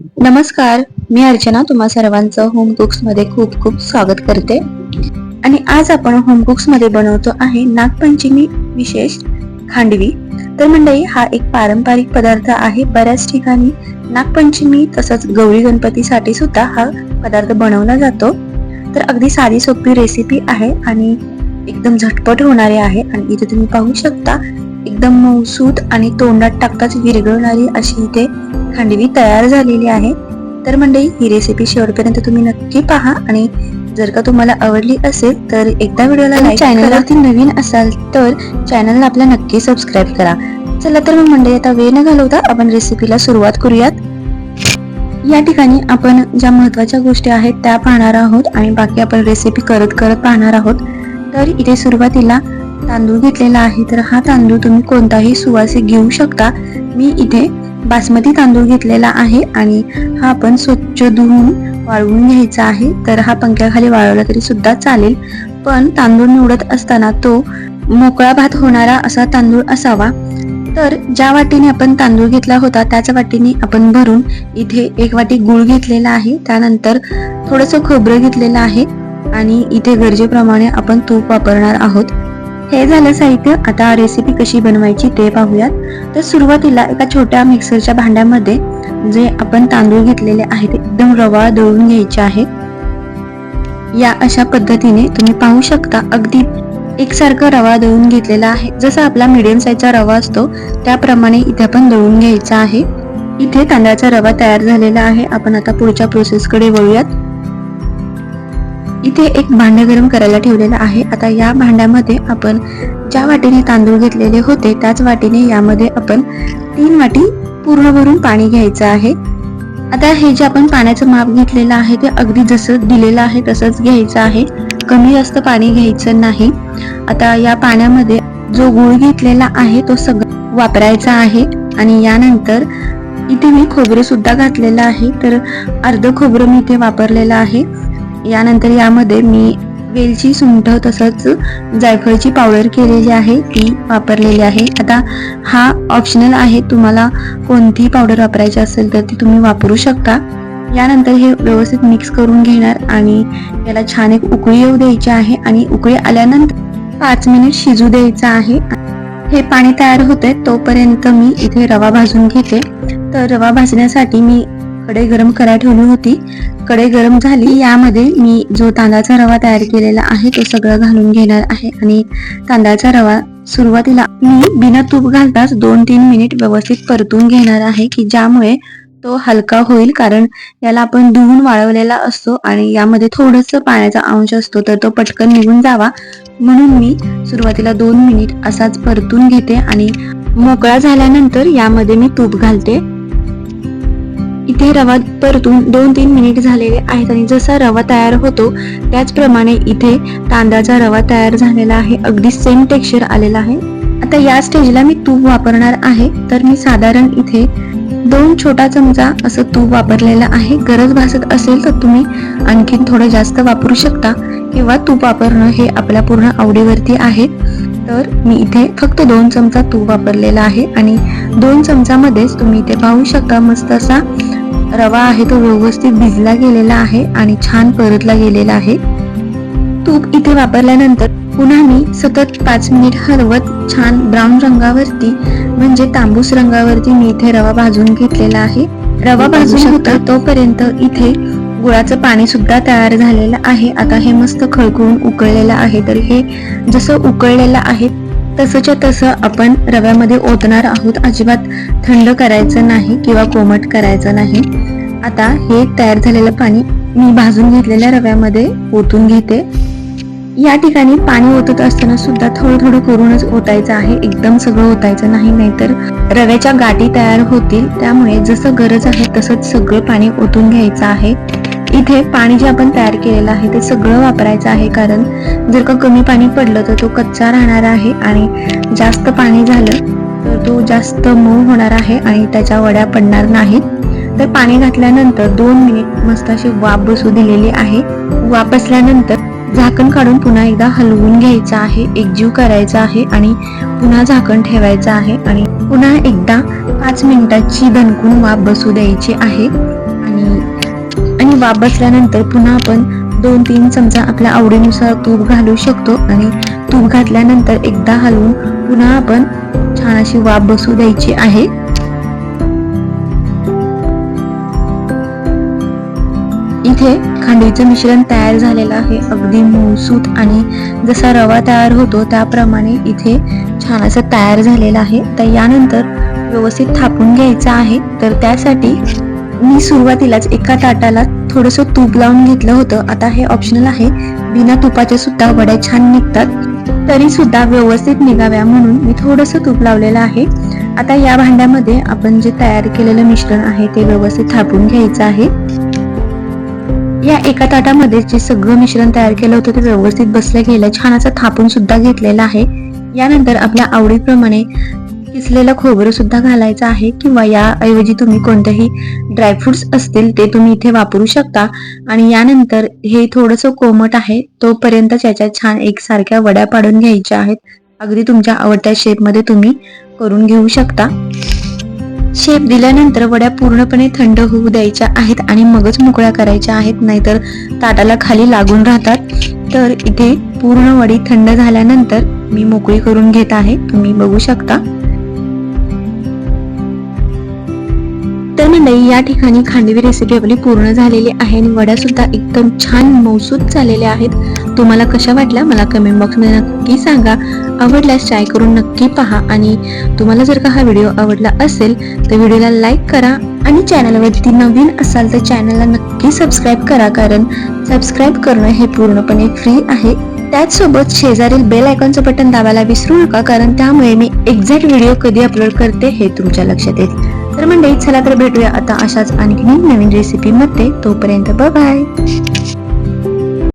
नमस्कार मी अर्चना तुम्हा सर्वांचं होम कुक्समध्ये खूप खूप स्वागत करते. आणि आज आपण होम कुक्समध्ये बनवतो आहे नागपंचमी विशेष खांडवी. तर मंडळी हा एक पारंपरिक पदार्थ आहे. बऱ्याच ठिकाणी नागपंचमी तसंच गौरी गणपतीसाठी सुद्धा हा पदार्थ बनवला जातो. तर अगदी साधी सोपी रेसिपी आहे आणि एकदम झटपट होणारी आहे आणि इथे तुम्ही पाहू शकता एकदम मऊसूत आणि तोंडात टाकताच विरघळणारी अशी इथे खांडवी तयार झालेली आहे. तर मंडळी ही रेसिपी शेवटपर्यंत तुम्ही नक्की पहा आणि जर का तुम्हाला आवडली असेल तर एकदा व्हिडिओला लाईक चॅनलवरती नवीन असाल तर चॅनलला आपल्या नक्की सबस्क्राईब करा. चला तर मग मंडळी आता वेळ न घालवता आपण रेसिपीला सुरुवात करूयात. या ठिकाणी आपण ज्या महत्त्वाच्या गोष्टी आहेत त्या पाहणार आहोत आणि बाकी आपण रेसिपी करत करत पाहणार आहोत. तर इथे सुरुवातीला तांदूळ घेतलेला आहे. तर हा तांदूळ तुम्ही कोणताही सुवासिक घेऊ शकता. मी इथे बासमती तांदूळ घेतलेला आहे आणि हा आपण स्वच्छ धुवून वाळवून घ्यायचा आहे. तर हा पंख्याखाली वाळवला तरी सुद्धा चालेल. पण तांदूळ निवडत असताना तो मोकळा भात होणारा असा तांदूळ असावा. तर ज्या वाटीने आपण तांदूळ घेतला होता त्याच वाटीने आपण भरून इथे एक वाटी गुळ घेतलेला आहे. त्यानंतर थोडस खोबरं घेतलेलं आहे आणि इथे गरजेप्रमाणे आपण तूप वापरणार आहोत. हे झालं साहित्य. आता रेसिपी कशी बनवायची ते पाहूयात. तर सुरुवातीला एका छोट्या मिक्सरच्या भांड्यामध्ये जे आपण तांदूळ घेतलेले आहेत एकदम रवा दळून घ्यायचे आहे. या अशा पद्धतीने तुम्ही पाहू शकता अगदी एकसारखा रवा दळून घेतलेला आहे. जसा आपला मिडियम साईजचा रवा असतो त्याप्रमाणे इथे आपण दळून घ्यायचा आहे. इथे तांदळाचा रवा तयार झालेला आहे. आपण आता पुढच्या प्रोसेसकडे वळूयात. इथे एक भांडं गरम करायला ठेवलेलं आहे. आता या भांड्यामध्ये आपण ज्या वाटीने तांदूळ घेतलेले होते त्याच वाटीने यामध्ये आपण तीन वाटी पूर्ण भरून पाणी घ्यायचं आहे. आता हे जे आपण पाण्याचं माप घेतलेलं आहे ते अगदी जसं दिलेलं आहे तसंच घ्यायचं आहे. कमी जास्त पाणी घ्यायचं नाही. आता या पाण्यामध्ये जो गुळ घेतलेला आहे तो सगळं वापरायचा आहे. आणि यानंतर इथे मी खोबरं सुद्धा घातलेलं आहे. तर अर्ध खोबरं मी इथे वापरलेलं आहे. यानंतर यामध्ये मी वेलची सुंठ तसंच जायफळची पावडर केलेली आहे ती वापरलेली आहे. आता हा ऑप्शनल आहे तुम्हाला कोणती पावडर वापरायची असेल तर ती तुम्ही वापरू शकता. यानंतर हे व्यवस्थित मिक्स करून घेणार आणि याला छान एक उकळी येऊ द्यायची आहे आणि उकळी आल्यानंतर पाच मिनिट शिजू द्यायचं आहे. हे पाणी तयार होते तोपर्यंत मी इथे रवा भाजून घेते. तर रवा भाजण्यासाठी मी कढई गरम करायला ठेवली होती. कढई गरम झाली यामध्ये मी जो तांदळाचा रवा तयार केलेला आहे तो सगळं घालून घेणार आहे. आणि तांदळाचा रवा सुरुवातीला मी बिना तूप घालताच दोन तीन मिनिट व्यवस्थित परतून घेणार आहे की ज्यामुळे तो हलका होईल. कारण याला आपण धुवून वाळवलेला असतो आणि यामध्ये थोडस पाण्याचा अंश असतो तर तो पटकन निघून जावा. म्हणून मी सुरुवातीला दोन मिनिट असाच परतून घेते आणि मोकळा झाल्यानंतर यामध्ये मी तूप घालते. इथे रवा परतून दोन तीन मिनिट झालेले आहेत आणि जसा रवा तयार होतो त्याचप्रमाणे इथे तांदळाचा रवा तयार झालेला आहे. अगदी सेम टेक्स्चर आलेला आहे. आता या स्टेजला मी तूप वापरणार आहे. तर मी साधारण इथे दोन छोटा चमचा असं तूप वापरलेलं आहे. गरज भासत असेल तर तुम्ही आणखीन थोडं जास्त वापरू शकता किंवा तूप वापरणं हे आपल्या पूर्ण आवडीवरती आहे. तर मी इथे फक्त दोन चमचा तूप वापरलेला आहे आणि दोन चमचामध्येच तुम्ही इथे पाहू शकता मस्त असा रवा आहे तो व्यवस्थित भिजला गेलेला आहे आणि छान परतला गेलेला आहे. तूप इथे वापरल्यानंतर पुन्हा मी सतत पाच मिनिट हलवत छान ब्राऊन रंगावरती म्हणजे तांबूस रंगावरती मी इथे रवा भाजून घेतलेला आहे. रवा भाजून होता तोपर्यंत इथे गुळाचं पाणी सुद्धा तयार झालेलं आहे. आता हे मस्त खळखळून उकळलेलं आहे. तर हे जसं उकळलेलं आहे तसंच्या तसं आपण रव्यामध्ये ओतणार आहोत. अजिबात थंड करायचं नाही किंवा कोमट करायचं नाही. आता हे तयार झालेलं पाणी मी भाजून घेतलेल्या रव्यामध्ये ओतून घेते. या ठिकाणी पाणी ओतत असताना सुद्धा थोडं थोडं करूनच ओतायचं आहे. एकदम सगळं ओतायचं नाही नाहीतर रव्याच्या गाठी तयार होतील. त्यामुळे जसं गरज आहे तसंच सगळं पाणी ओतून घ्यायचं आहे. इथे पाणी जे आपण तयार केलेलं आहे ते सगळं वापरायचं आहे. कारण जर का कमी पाणी पडलं तर तो कच्चा राहणार आहे. आणि जास्त पाणी झालं तर तो जास्त मऊ होणार आहे आणि त्याच्या वड्या पडणार नाहीत. तर पाणी घातल्यानंतर दोन मिनिट मस्त अशी वाफ बसू दिलेली आहे. वाफ बसल्यानंतर झाकण काढून पुन्हा एकदा हलवून घ्यायचं आहे. एकजीव करायचा आहे आणि पुन्हा झाकण ठेवायचं आहे. आणि पुन्हा एकदा पाच मिनिटाची दणकून वाफ बसू द्यायची आहे. वाफ बसल्यानंतर पुन्हा आपण दोन तीन चमचा आपल्या आवडीनुसार तूप घालू शकतो आणि तूप घातल्यानंतर एकदा हलवून पुन्हा आपण छान अशी वाफ बसू द्यायची आहे. इथे खांडवीचं मिश्रण तयार झालेलं आहे. अगदी मऊसूत आणि जसा रवा तयार होतो त्याप्रमाणे इथे छान असं तयार झालेलं आहे. तर यानंतर व्यवस्थित थापून घ्यायचं आहे. तर त्यासाठी मी सुरुवातीलाच एका ताटाला थोडंसं तूप लावून घेतलं होतं. आता हे ऑप्शनल आहे. बिना तुपाच्या सुद्धा वड्या छान निघतात. तरी सुद्धा व्यवस्थित निघाव्या म्हणून मी थोडंसं तूप लावलेलं आहे. आता या भांड्यामध्ये आपण जे तयार केलेलं मिश्रण आहे ते व्यवस्थित थापून घ्यायचं आहे. या एका ताटामध्ये जे सगळं मिश्रण तयार केलं होतं ते व्यवस्थित बसलं गेलं छान असं थापून सुद्धा घेतलेलं आहे. यानंतर आपल्या आवडीप्रमाणे किसलेलं खोबरं सुद्धा घालायचं आहे किंवा याऐवजी तुम्ही कोणतेही ड्रायफ्रुट्स असतील ते तुम्ही इथे वापरू शकता. आणि यानंतर हे थोडंसं कोमट आहे तोपर्यंत त्याच्या छान एकसारख्या वड्या पाडून घ्यायच्या आहेत. अगदी तुमच्या आवडत्या शेपमध्ये तुम्ही करून घेऊ शकता. शेप दिल्यानंतर वड्या पूर्णपणे थंड होऊ द्यायच्या आहेत आणि मगच मोकळ्या करायच्या आहेत नाहीतर ताटाला खाली लागून राहतात. तर इथे पूर्ण वडी थंड झाल्यानंतर मी मोकळी करून घेत आहे तुम्ही बघू शकता. मंडळी या ठिकाणी खांडवी रेसिपी आपली पूर्ण झालेली आहे आणि वड्या सुद्धा एकदम छान मौसूद झालेल्या आहेत. तुम्हाला कशा वाटल्या मला कमेंट बॉक्समध्ये नक्की सांगा. आवडल्यास ट्राय करून नक्की पहा आणि तुम्हाला जर का हा व्हिडिओ आवडला असेल तर व्हिडिओला लाईक करा आणि चॅनलवरती नवीन असाल तर चॅनलला नक्की सबस्क्राईब करा कारण सबस्क्राईब करणं हे पूर्णपणे फ्री आहे. त्याचसोबत शेजारील बेल आयकॉनचं बटन दाबायला विसरू नका कारण त्यामुळे मी एक्झॅक्ट व्हिडिओ कधी अपलोड करते हे तुमच्या लक्षात येईल. तर मंडळी चला तर भेटूया आता अशाच आणखी नवीन रेसिपीमध्ये तोपर्यंत बाय